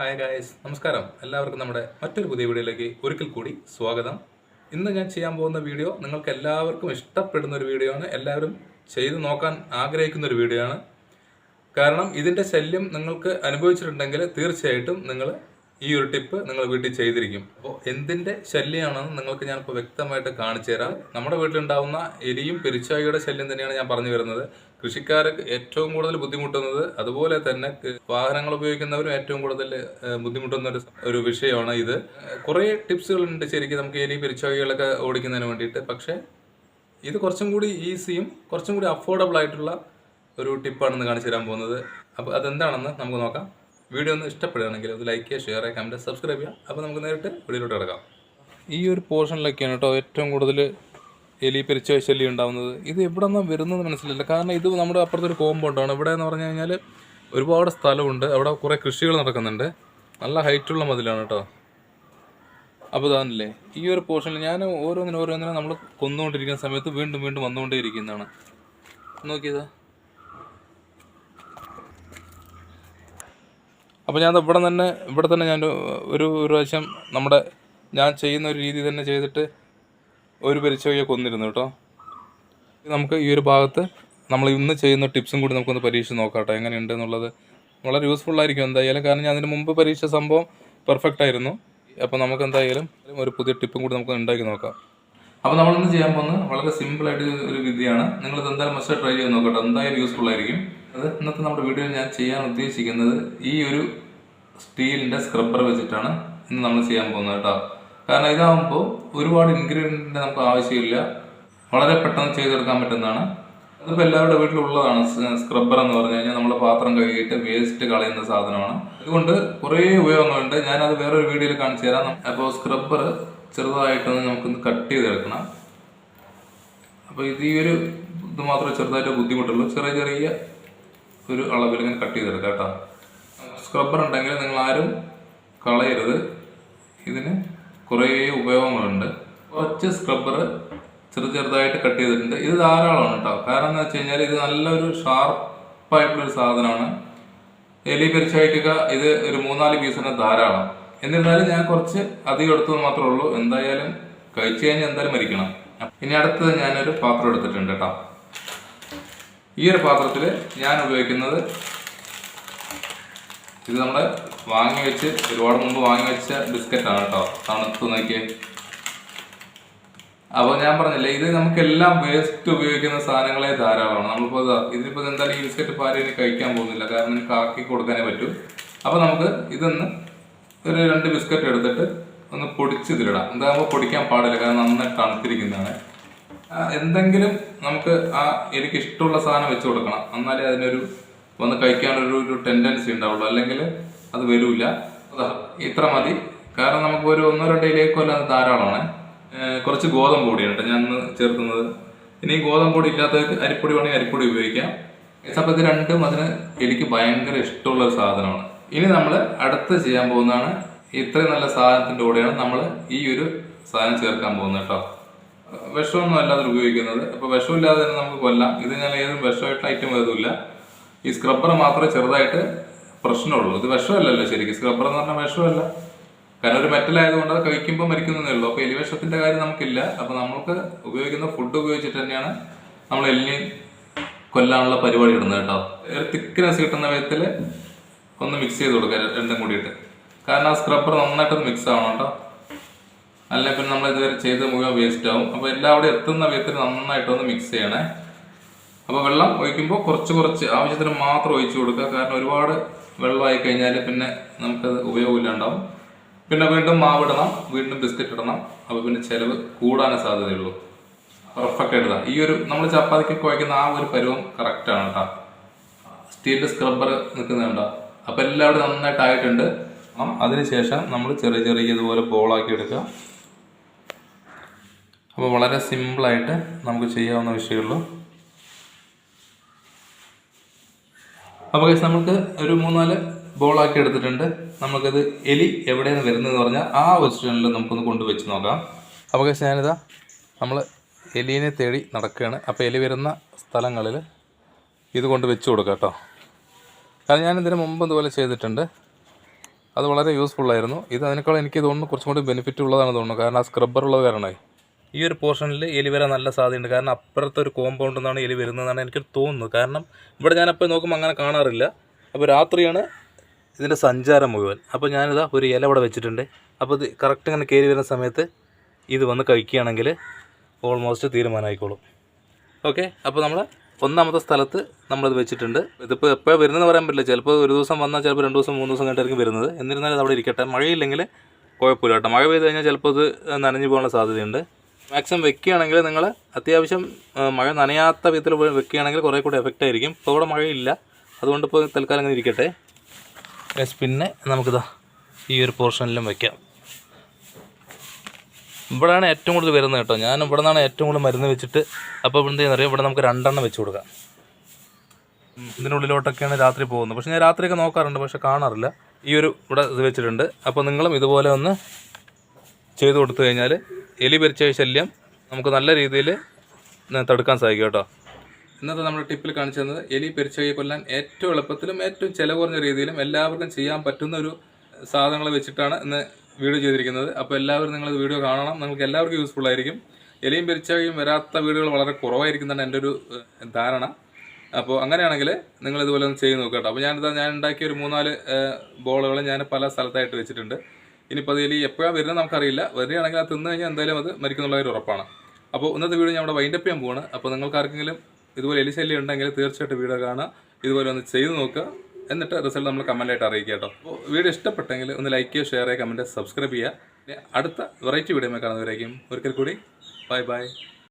Hi guys നമസ്കാരം. എല്ലാവർക്കും നമ്മുടെ മറ്റൊരു പുതിയ വീഡിയോയിലേക്ക് ഒരിക്കൽ കൂടി സ്വാഗതം. ഇന്ന് ഞാൻ ചെയ്യാൻ പോകുന്ന വീഡിയോ നിങ്ങൾക്ക് എല്ലാവർക്കും ഇഷ്ടപ്പെടുന്ന ഒരു വീഡിയോ ആണ്. എല്ലാവരും ചെയ്തു നോക്കാൻ ആഗ്രഹിക്കുന്ന ഒരു വീഡിയോ ആണ്. കാരണം ഇതിന്റെ ശല്യം നിങ്ങൾക്ക് അനുഭവിച്ചിട്ടുണ്ടെങ്കിൽ തീർച്ചയായിട്ടും നിങ്ങൾ ഈ ഒരു ടിപ്പ് നിങ്ങൾ വീട്ടിൽ ചെയ്തിരിക്കും. അപ്പോൾ എന്തിന്റെ ശല്യമാണെന്ന് നിങ്ങൾക്ക് ഞാനിപ്പോൾ വ്യക്തമായിട്ട് കാണിച്ചു തരാം. നമ്മുടെ വീട്ടിലുണ്ടാവുന്ന എരിയും പെരിച്ചായിയുടെ ശല്യം തന്നെയാണ് ഞാൻ പറഞ്ഞു വരുന്നത്. കൃഷിക്കാർക്ക് ഏറ്റവും കൂടുതൽ ബുദ്ധിമുട്ടുന്നത് അതുപോലെ തന്നെ വാഹനങ്ങൾ ഉപയോഗിക്കുന്നവരും ഏറ്റവും കൂടുതൽ ബുദ്ധിമുട്ടുന്ന ഒരു ഒരു വിഷയമാണ് ഇത്. കുറേ ടിപ്സുകളുണ്ട് ശരിക്കും നമുക്ക് എലി പെരിച്ചായികളൊക്കെ ഓടിക്കുന്നതിന് വേണ്ടിയിട്ട്. പക്ഷേ ഇത് കുറച്ചും കൂടി ഈസിയും കുറച്ചും കൂടി അഫോർഡബിൾ ആയിട്ടുള്ള ഒരു ടിപ്പാണെന്ന് കാണിച്ചു തരാൻ പോകുന്നത്. അപ്പോൾ അതെന്താണെന്ന് നമുക്ക് നോക്കാം. വീഡിയോ ഒന്ന് ഇഷ്ടപ്പെടുകയാണെങ്കിൽ അത് ലൈക്ക് ചെയ്യുക ഷെയർ ചെയ്യുക കമന്റ് സബ്സ്ക്രൈബ് ചെയ്യുക. അപ്പോൾ നമുക്ക് നേരിട്ട് വീഡിയോയിലോട്ട് കിടക്കാം. ഈ ഒരു പോർഷനിലൊക്കെയാണ് കേട്ടോ ഏറ്റവും കൂടുതൽ എലി പെരിച്ച ശല്യം ഉണ്ടാകുന്നത് ഇത് എവിടെ നിന്നാണ് വരുന്നത് മനസ്സിലില്ല കാരണം ഇത് നമ്മുടെ അപ്പുറത്തൊരു കോമ്പൗണ്ടാണ് ഇവിടെ എന്ന് പറഞ്ഞു കഴിഞ്ഞാൽ ഒരുപാട് സ്ഥലമുണ്ട്. അവിടെ കുറേ കൃഷികൾ നടക്കുന്നുണ്ട്. നല്ല ഹൈറ്റുള്ള മതിലാണ് കേട്ടോ. അപ്പോൾ ഇതാണല്ലേ ഈ ഒരു പോർഷനിൽ ഞാൻ ഓരോന്നിനും ഓരോന്നിനും നമ്മൾ കൊന്നുകൊണ്ടിരിക്കുന്ന സമയത്ത് വീണ്ടും വീണ്ടും വന്നുകൊണ്ടേ ഇരിക്കുന്നതാണ് നോക്കിയതാ അപ്പോൾ ഞാൻ ഇവിടെ തന്നെ ഇവിടെ തന്നെ ഞാൻ ഒരു ഒരു പ്രാവശ്യം നമ്മുടെ ഞാൻ ചെയ്യുന്ന ഒരു രീതി തന്നെ ചെയ്തിട്ട് ഒരു പരിചയമൊക്കെ കൊന്നിരുന്നു കേട്ടോ. നമുക്ക് ഈ ഒരു ഭാഗത്ത് നമ്മൾ ഇന്ന് ചെയ്യുന്ന ടിപ്സും കൂടി നമുക്കൊന്ന് പരീക്ഷിച്ച് നോക്കാം കേട്ടോ എങ്ങനെയുണ്ട് എന്നുള്ളത് വളരെ യൂസ്ഫുൾ ആയിരിക്കും എന്തായാലും കാരണം ഞാൻ അതിന് മുമ്പ് പരീക്ഷിച്ച സംഭവം പെർഫെക്റ്റ് ആയിരുന്നു. അപ്പോൾ നമുക്ക് എന്തായാലും ഒരു പുതിയ ടിപ്പും കൂടി നമുക്ക് ഉണ്ടാക്കി നോക്കാം. അപ്പോൾ നമ്മളിന്ന് ചെയ്യാൻ പോകുന്നത് വളരെ സിമ്പിൾ ആയിട്ട് ഒരു വിദ്യയാണ് നിങ്ങൾ ഇത് എന്തായാലും മസ്റ്റ് ട്രൈ ചെയ്ത് നോക്കട്ടെ എന്തായാലും യൂസ്ഫുൾ ആയിരിക്കും. അത് ഇന്നത്തെ നമ്മുടെ വീഡിയോയിൽ ഞാൻ ചെയ്യാൻ ഉദ്ദേശിക്കുന്നത് ഈ ഒരു സ്റ്റീലിന്റെ സ്ക്രബ്ബർ വെച്ചിട്ടാണ് ഇന്ന് നമ്മൾ ചെയ്യാൻ പോകുന്നത് കേട്ടോ. കാരണം ഇതാകുമ്പോൾ ഒരുപാട് ഇൻഗ്രീഡിയന്റ് നമുക്ക് ആവശ്യമില്ല. വളരെ പെട്ടെന്ന് ചെയ്തെടുക്കാൻ പറ്റുന്നതാണ്. അതിപ്പോൾ എല്ലാവരുടെ വീട്ടിലുള്ളതാണ് സ്ക്രബ്ബർ എന്ന് പറഞ്ഞു കഴിഞ്ഞാൽ നമ്മൾ പാത്രം കഴുകിയിട്ട് വേസ്റ്റ് കളയുന്ന സാധനമാണ്. അതുകൊണ്ട് കുറേ ഉപയോഗങ്ങളുണ്ട്. ഞാനത് വേറൊരു വീഡിയോയിൽ കാണിച്ചു തരാം. അപ്പോൾ സ്ക്രബ്ബർ ചെറുതായിട്ടൊന്ന് നമുക്കൊന്ന് കട്ട് ചെയ്തെടുക്കണം. അപ്പോൾ ഇത് ഈ ഒരു ഇത് മാത്രമേ ചെറുതായിട്ട് ബുദ്ധിമുട്ടുള്ളൂ. ചെറിയ ചെറിയ ഒരു അളവിൽ ഇങ്ങനെ കട്ട് ചെയ്തെടുക്കാം കേട്ടോ. സ്ക്രബ്ബർ ഉണ്ടെങ്കിൽ നിങ്ങൾ ആരും കളയരുത്. ഇതിന് കുറേ ഉപയോഗങ്ങളുണ്ട്. കുറച്ച് സ്ക്രബ്ബർ ചെറു ചെറുതായിട്ട് കട്ട് ചെയ്തിട്ടുണ്ട്. ഇത് ധാരാളമാണ് കേട്ടോ കാരണം എന്ന് വെച്ച് കഴിഞ്ഞാൽ ഇത് നല്ലൊരു ഷാർപ്പായിട്ടുള്ളൊരു സാധനമാണ്. എലി പെരിച്ചായിട്ടൊക്കെ ഇത് ഒരു മൂന്നാൽ പീസിന് ധാരാളം. എന്നിരുന്നാലും ഞാൻ കുറച്ച് അധികം എടുത്തത് മാത്രമേ ഉള്ളൂ. എന്തായാലും കഴിച്ചു കഴിഞ്ഞാൽ എന്തായാലും മരിക്കണം. ഇനി അടുത്തത് ഞാനൊരു പാത്രം എടുത്തിട്ടുണ്ട് കേട്ടോ ഈ ഒരു പാത്രത്തിൽ ഞാൻ ഉപയോഗിക്കുന്നത് ഇത് നമ്മൾ വാങ്ങി വെച്ച് ഒരുപാട് മുമ്പ് വാങ്ങി വെച്ച ബിസ്ക്കറ്റാണ് കേട്ടോ തണുത്ത് നോക്കിയേ. അപ്പോൾ ഞാൻ പറഞ്ഞില്ലേ ഇത് നമുക്കെല്ലാം വേസ്റ്റ് ഉപയോഗിക്കുന്ന സാധനങ്ങളെ ധാരാളമാണ്. നമ്മളിപ്പോൾ ഇതാ ഇതിപ്പോൾ എന്തായാലും ഈ ബിസ്ക്കറ്റ് പാരി ഇനി കഴിക്കാൻ പോകുന്നില്ല. കാരണം ആക്കി കൊടുക്കാനേ പറ്റൂ. അപ്പോൾ നമുക്ക് ഇതൊന്ന് ഒരു രണ്ട് ബിസ്ക്കറ്റ് എടുത്തിട്ട് ഒന്ന് പൊടിച്ച് ഇതിലിടാം. എന്താകുമ്പോൾ പൊടിക്കാൻ പാടില്ല കാരണം നന്നായി തണുത്തിരിക്കുന്നതാണ്. എന്തെങ്കിലും നമുക്ക് ആ എനിക്ക് ഇഷ്ടമുള്ള സാധനം വെച്ച് കൊടുക്കണം. എന്നാലേ അതിനൊരു വന്ന് കഴിക്കാനൊരു ഒരു ടെൻഡൻസി ഉണ്ടാവുള്ളൂ. അല്ലെങ്കിൽ അത് വരില്ല ഇത്ര മതി. കാരണം നമുക്ക് ഒരു ഒന്നോ രണ്ടോ ഇലയൊക്കെ അത് ധാരാളമാണ്. കുറച്ച് ഗോതമ്പ് പൊടിയാണ് കേട്ടോ ഞാൻ ചേർക്കുന്നത്. ഇനി ഗോതമ്പ് പൊടി ഇല്ലാത്ത അരിപ്പൊടി വേണമെങ്കിൽ അരിപ്പൊടി ഉപയോഗിക്കാം. അപ്പോൾ ഇത് രണ്ടും അതിന് എനിക്ക് ഭയങ്കര ഇഷ്ടമുള്ള ഒരു സാധനമാണ്. ഇനി നമ്മൾ അടുത്ത് ചെയ്യാൻ പോകുന്നതാണ് ഇത്രയും നല്ല സാധനത്തിന്റെ കൂടെയാണ് നമ്മൾ ഈ ഒരു സാധനം ചേർക്കാൻ പോകുന്നത് കേട്ടോ. വിഷമൊന്നും അല്ല അതിൽ ഉപയോഗിക്കുന്നത്. അപ്പോൾ വിഷമില്ലാതെ തന്നെ നമുക്ക് കൊല്ലാം. ഇത് ഞാൻ ഏതും വിഷമായിട്ട് ഐറ്റം ഏതുമില്ല ഈ സ്ക്രബ്ബർ മാത്രമേ ചെറുതായിട്ട് പ്രശ്നമുള്ളൂ. ഇത് വിഷമല്ലല്ലോ ശരിക്കും. സ്ക്രബ്ബർ എന്ന് പറഞ്ഞാൽ വിഷമല്ല കാരണം ഒരു മെറ്റൽ ആയതുകൊണ്ട് അത് കഴിക്കുമ്പോൾ മരിക്കുന്നതേ ഉള്ളൂ. അപ്പോൾ എലിവേഷത്തിന്റെ കാര്യം നമുക്കില്ല. അപ്പോൾ നമുക്ക് ഉപയോഗിക്കുന്ന ഫുഡ് ഉപയോഗിച്ചിട്ട് തന്നെയാണ് നമ്മൾ എല്ലിനെ കൊല്ലാനുള്ള പരിപാടി ഇടുന്നത് കേട്ടോ. ഒരു തിക്നെസ് കിട്ടുന്ന വിധത്തിൽ ഒന്ന് മിക്സ് ചെയ്ത് കൊടുക്കുക രണ്ടും കൂടിയിട്ട്. കാരണം ആ സ്ക്രബ്ബർ നന്നായിട്ടൊന്ന് മിക്സ് ആവണം കേട്ടോ. അല്ലെങ്കിൽ പിന്നെ നമ്മൾ ഇതുവരെ ചെയ്ത് മുഴുവൻ വേസ്റ്റ് ആവും. അപ്പോൾ എല്ലാം എത്തുന്ന വിധത്തിൽ നന്നായിട്ടൊന്ന് മിക്സ് ചെയ്യണേ. അപ്പോൾ വെള്ളം ഒഴിക്കുമ്പോൾ കുറച്ച് കുറച്ച് ആവശ്യത്തിന് മാത്രം ഒഴിച്ചു കൊടുക്കുക. കാരണം ഒരുപാട് വെള്ളമായി കഴിഞ്ഞാൽ പിന്നെ നമുക്കത് ഉപയോഗമില്ലാണ്ടാവും. പിന്നെ വീണ്ടും മാവ് ഇടണം വീണ്ടും ബിസ്ക്കറ്റ് ഇടണം. അപ്പോൾ പിന്നെ ചിലവ് കൂടാനേ സാധ്യതയുള്ളൂ. പെർഫെക്റ്റ് ആയിട്ട് ഈ ഒരു നമ്മൾ ചപ്പാത്തിക്ക് കുഴക്കുന്ന ആ ഒരു പരുവം കറക്റ്റ് ആണ് കേട്ടോ സ്റ്റീലിന്റെ സ്ക്രബ്ബർ നിൽക്കുന്നുണ്ടോ അപ്പോൾ എല്ലാവരും നന്നായിട്ട് ആയിട്ടുണ്ട് അതിനുശേഷം നമ്മൾ ചെറിയ ചെറിയ ഇതുപോലെ ബോളാക്കി എടുക്കുക. അപ്പോൾ വളരെ സിമ്പിളായിട്ട് നമുക്ക് ചെയ്യാവുന്ന വിഷയമുള്ളൂ അപ്പോൾ കേസ് നമുക്ക് ഒരു മൂന്നാൽ ബോളാക്കി എടുത്തിട്ടുണ്ട്. നമുക്കത് എലി എവിടെയാണ് വരുന്നതെന്ന് പറഞ്ഞാൽ ആ പൊസിഷനിൽ നമുക്കൊന്ന് കൊണ്ടുവച്ച് നോക്കാം. അപ്പോൾ കേസ് ഞാനിതാ നമ്മൾ എലീനെ തേടി നടക്കുകയാണ് അപ്പോൾ എലി വരുന്ന സ്ഥലങ്ങളിൽ ഇത് കൊണ്ട് വെച്ച് കൊടുക്കാം കേട്ടോ. കാരണം ഞാൻ മുമ്പ് ഇതുപോലെ ചെയ്തിട്ടുണ്ട്. അത് വളരെ യൂസ്ഫുള്ളായിരുന്നു ഇത് അതിനേക്കാൾ എനിക്ക് തോന്നുന്നു കുറച്ചും കൂടി ബെനിഫിറ്റ് ഉള്ളതാണ് തോന്നുന്നു. കാരണം ആ സ്ക്രബ്ബർ ഉള്ളത് കാരണമായി. ഈ ഒരു പോർഷനിൽ എലി വരാൻ നല്ല സാധ്യതയുണ്ട്. കാരണം അപ്പുറത്തെ ഒരു കോമ്പൗണ്ടിൽ നിന്നാണ് എലി വരുന്നതെന്നാണ് എനിക്ക് തോന്നുന്നത്. കാരണം ഇവിടെ ഞാനപ്പോൾ നോക്കുമ്പോൾ അങ്ങനെ കാണാറില്ല. അപ്പോൾ രാത്രിയാണ് ഇതിന്റെ സഞ്ചാരം മുഴുവൻ. അപ്പോൾ ഞാനിതാ ഒരു ഇല ഇവിടെ വെച്ചിട്ടുണ്ട്. അപ്പോൾ ഇത് കറക്റ്റ് ഇങ്ങനെ കയറി വരുന്ന സമയത്ത് ഇത് വന്ന് കഴിക്കുകയാണെങ്കിൽ ഓൾമോസ്റ്റ് തീരുമാനമായിക്കോളും. ഓക്കെ അപ്പോൾ നമ്മൾ ഒന്നാമത്തെ സ്ഥലത്ത് നമ്മളിത് വെച്ചിട്ടുണ്ട്. ഇതിപ്പോൾ എപ്പോഴാണ് വരുന്നതെന്ന് പറയാൻ പറ്റില്ല. ചിലപ്പോൾ ഒരു ദിവസം വന്നാൽ ചിലപ്പോൾ രണ്ട് ദിവസം മൂന്ന് ദിവസം കഴിഞ്ഞിട്ടായിരിക്കും വരുന്നത്. എന്നിരുന്നാലും അത് അവിടെ ഇരിക്കട്ടെ. മഴയില്ലെങ്കിൽ കുഴപ്പമില്ല കേട്ടോ. മഴ പെയ്ത് കഴിഞ്ഞാൽ ചിലപ്പോൾ ഇത് നനഞ്ഞു പോകാനുള്ള സാധ്യതയുണ്ട്. മാക്സിമം വെക്കുകയാണെങ്കിൽ നിങ്ങൾ അത്യാവശ്യം മഴ നനയാത്ത വിധത്തിൽ വെക്കുകയാണെങ്കിൽ കുറേ കൂടി എഫക്റ്റ് ആയിരിക്കും. ഇപ്പോൾ ഇവിടെ മഴയില്ല. അതുകൊണ്ട് ഇപ്പോൾ തൽക്കാലം അങ്ങനെ ഇരിക്കട്ടെ. പിന്നെ നമുക്കിതാ ഈ ഒരു പോർഷനിലും വെക്കാം. ഇവിടെയാണ് ഏറ്റവും കൂടുതൽ വരുന്നത് കേട്ടോ. ഞാൻ ഇവിടെ നിന്നാണ് ഏറ്റവും കൂടുതൽ മരുന്ന് വെച്ചിട്ട് അപ്പോൾ ഇവിടെ എന്താ അറിയാം? ഇവിടെ നമുക്ക് രണ്ടെണ്ണം വെച്ച് കൊടുക്കാം. ഇതിനുള്ളിലോട്ടൊക്കെയാണ് രാത്രി പോകുന്നത്. പക്ഷേ ഞാൻ രാത്രിയൊക്കെ നോക്കാറുണ്ട് പക്ഷേ കാണാറില്ല. ഈ ഒരു ഇവിടെ ഇത് വെച്ചിട്ടുണ്ട്. അപ്പോൾ നിങ്ങളും ഇതുപോലെ ഒന്ന് ചെയ്തു കൊടുത്തു കഴിഞ്ഞാൽ എലി പരിച്ച ശല്യം നമുക്ക് നല്ല രീതിയിൽ തടുക്കാൻ സാധിക്കും കേട്ടോ. ഇന്നത്തെ നമ്മുടെ ടിപ്പിൽ കാണിച്ചു തന്നത് എലി പെരിച്ചകയെ കൊല്ലാൻ ഏറ്റവും എളുപ്പത്തിലും ഏറ്റവും ചിലവ് കുറഞ്ഞ രീതിയിലും എല്ലാവർക്കും ചെയ്യാൻ പറ്റുന്ന ഒരു സാധനങ്ങൾ വെച്ചിട്ടാണ് ഇന്ന് വീഡിയോ ചെയ്തിരിക്കുന്നത്. അപ്പോൾ എല്ലാവരും നിങ്ങൾ വീഡിയോ കാണണം. നിങ്ങൾക്ക് എല്ലാവർക്കും യൂസ്ഫുൾ ആയിരിക്കും. എലിയും പെരിച്ചകയും വരാത്ത വീടുകൾ വളരെ കുറവായിരിക്കും എന്നാണ് എന്റെ ഒരു ധാരണ. അപ്പോൾ അങ്ങനെയാണെങ്കിൽ നിങ്ങൾ ഇതുപോലെ ഒന്ന് ചെയ്ത് നോക്കുക കേട്ടോ. അപ്പോൾ ഞാനിതാ ഞാൻ ഉണ്ടാക്കിയ ഒരു മൂന്നാൽ ബോളുകൾ ഞാൻ പല സ്ഥലത്തായിട്ട് വെച്ചിട്ടുണ്ട്. ഇനിയിപ്പോൾ അതിൽ എപ്പോഴാണ് വരുന്നത് നമുക്കറിയില്ല. വരികയാണെങ്കിൽ അത് തിന്നു കഴിഞ്ഞാൽ എന്തായാലും അത് മരിക്കുന്നുള്ള ഒരു ഉറപ്പാണ്. അപ്പോൾ ഇന്നത്തെ വീഡിയോ ഞാൻ അവിടെ വൈൻഡപ്പ് ചെയ്യാൻ പോവാണ്. അപ്പോൾ നിങ്ങൾക്ക് ആർക്കെങ്കിലും ഇതുപോലെ എലിശല്യം ഉണ്ടെങ്കിൽ തീർച്ചയായിട്ടും വീഡിയോ കാണുക. ഇതുപോലെ ഒന്ന് ചെയ്ത് നോക്കുക. എന്നിട്ട് റിസൾട്ട് നമ്മൾ കമന്റായിട്ട് അറിയിക്കുക കേട്ടോ. അപ്പോൾ വീഡിയോ ഇഷ്ടപ്പെട്ടെങ്കിൽ ഒന്ന് ലൈക്ക് ചെയ്യുക ഷെയർ ചെയ്യുക കമന്റ് സബ്സ്ക്രൈബ് ചെയ്യുക. അടുത്ത വെറൈറ്റി വീഡിയോ കാണുന്നവരായിരിക്കും. ഒരിക്കൽ കൂടി ബൈ ബൈ